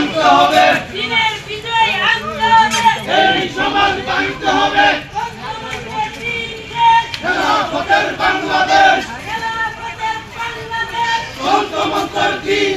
ভাঙতে হবে। এই সমাজ ভাঙতে হবে। বাংলাদেশ। মন্ত্র তিন